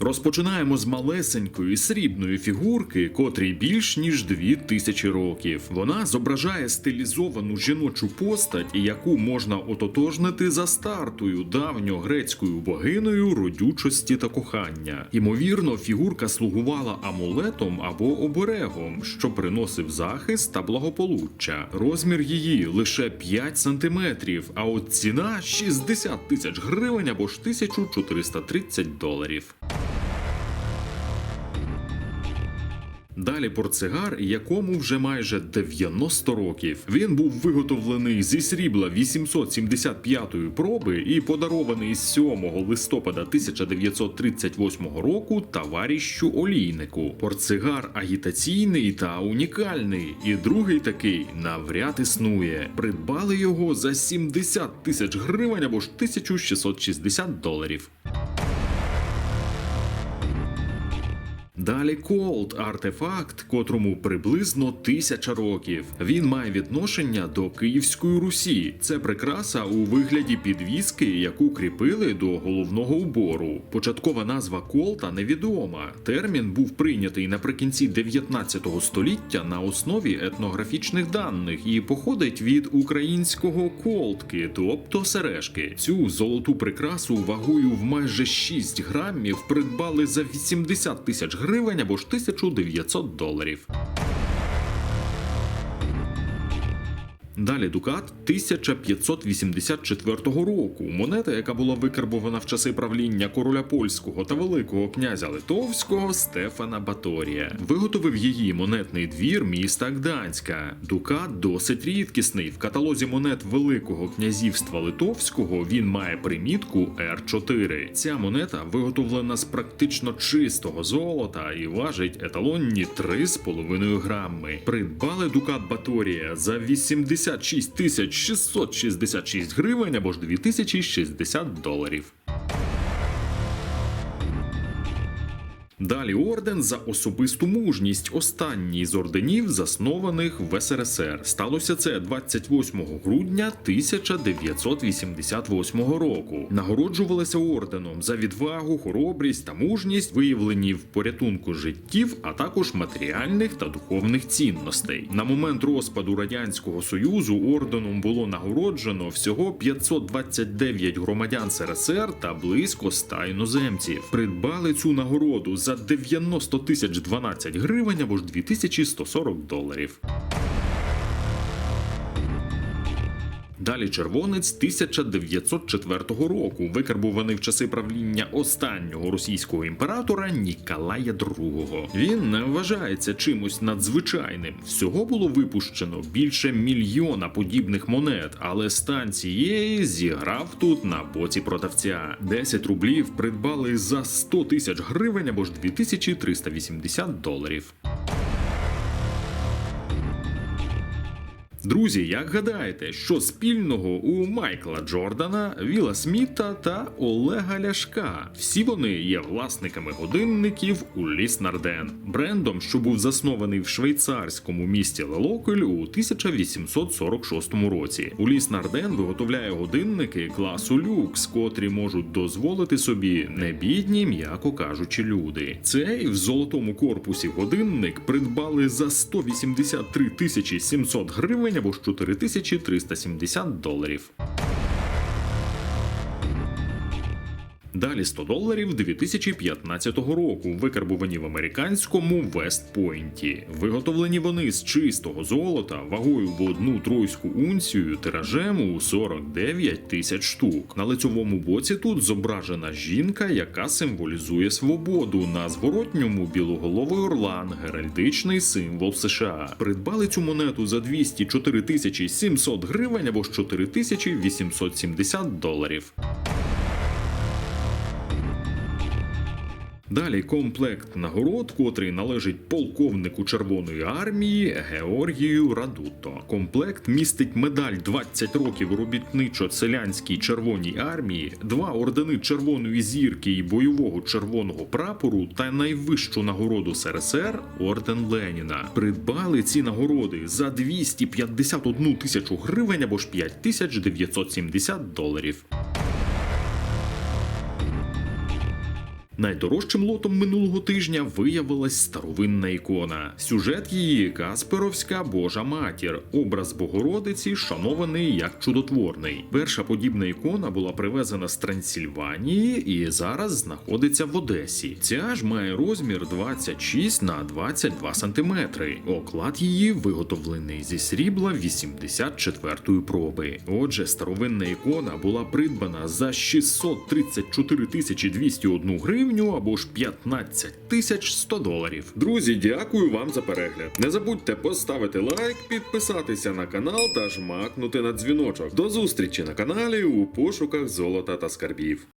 Розпочинаємо з малесенької срібної фігурки, котрій більш ніж дві тисячі років. Вона зображає стилізовану жіночу постать, яку можна ототожнити за стартою давньогрецькою богинею родючості та кохання. Імовірно, фігурка слугувала амулетом або оберегом, що приносив захист та благополуччя. Розмір її лише 5 сантиметрів, а от ціна 60 тисяч гривень або ж 1430 доларів. Далі портсигар, якому вже майже 90 років. Він був виготовлений зі срібла 875-ї проби і подарований 7 листопада 1938 року товаріщу олійнику. Портсигар агітаційний та унікальний, і другий такий навряд існує. Придбали його за 70 тисяч гривень або ж 1660 доларів. Далі Колд артефакт, котрому приблизно тисяча років. Він має відношення до Київської Русі. Це прикраса у вигляді підвіски, яку кріпили до головного убору. Початкова назва Колта невідома. Термін був прийнятий наприкінці 19 століття на основі етнографічних даних і походить від українського колтки, тобто сережки. Цю золоту прикрасу вагою в майже 6 грамів придбали за 80 тисяч гривень або ж 1900 доларів. Далі Дукат 1584 року. Монета, яка була викарбована в часи правління короля польського та великого князя Литовського Стефана Баторія. Виготовив її монетний двір міста Гданська. Дукат досить рідкісний. В каталозі монет Великого князівства Литовського він має примітку R4. Ця монета виготовлена з практично чистого золота і важить еталонні 3,5 грами. Придбали Дукат Баторія за 80 56 тисяч 666 гривень або ж 2060 доларів. Далі орден за особисту мужність. Останній з орденів, заснованих в СРСР. Сталося це 28 грудня 1988 року. Нагороджувалися орденом за відвагу, хоробрість та мужність, виявлені в порятунку життів, а також матеріальних та духовних цінностей. На момент розпаду радянського союзу орденом було нагороджено всього 529 громадян СРСР та близько 100 іноземців. Придбали цю нагороду за 90 тисяч 12 гривень або ж 2140 доларів. Далі червонець 1904 року, викарбуваний в часи правління останнього російського імператора Ніколая II. Він не вважається чимось надзвичайним. Всього було випущено більше мільйона подібних монет, але стан цієї зіграв тут на боці продавця. 10 рублів придбали за 100 тисяч гривень або ж 2380 доларів. Друзі, як гадаєте, що спільного у Майкла Джордана, Віла Сміта та Олега Ляшка? Всі вони є власниками годинників у Ліс Нарден, брендом, що був заснований в швейцарському місті Лелокель у 1846 році. У Ліс Нарден виготовляє годинники класу люкс, котрі можуть дозволити собі небідні, м'яко кажучи, люди. Цей в золотому корпусі годинник придбали за 183 тисячі 700 гривень або ж 4370 доларів. Далі 100 доларів 2015 року, викарбувані в американському Вестпойнті. Виготовлені вони з чистого золота вагою в одну тройську унцію тиражем у 49 тисяч штук. На лицьовому боці тут зображена жінка, яка символізує свободу. На зворотньому білоголовий орлан, геральдичний символ США. Придбали цю монету за 204 тисячі 700 гривень або ж 4 тисячі 870 доларів. Далі комплект нагород, котрий належить полковнику Червоної армії Георгію Радуто. Комплект містить медаль 20 років робітничо-селянській Червоній армії, два ордени Червоної зірки і бойового червоного прапору та найвищу нагороду СРСР орден Леніна. Придбали ці нагороди за 251 тисячу гривень або ж 5970 доларів. Найдорожчим лотом минулого тижня виявилась старовинна ікона. Сюжет її Касперовська Божа матір, образ Богородиці, шанований як чудотворний. Перша подібна ікона була привезена з Трансильванії і зараз знаходиться в Одесі. Ця ж має розмір 26 на 22 сантиметри. Оклад її виготовлений зі срібла 84-ї проби. Отже, старовинна ікона була придбана за 634 тисячі 201 гривню або ж 15 тисяч 100 доларів. Друзі, дякую вам за перегляд. Не забудьте поставити лайк, підписатися на канал та жмакнути на дзвіночок. До зустрічі на каналі у пошуках золота та скарбів.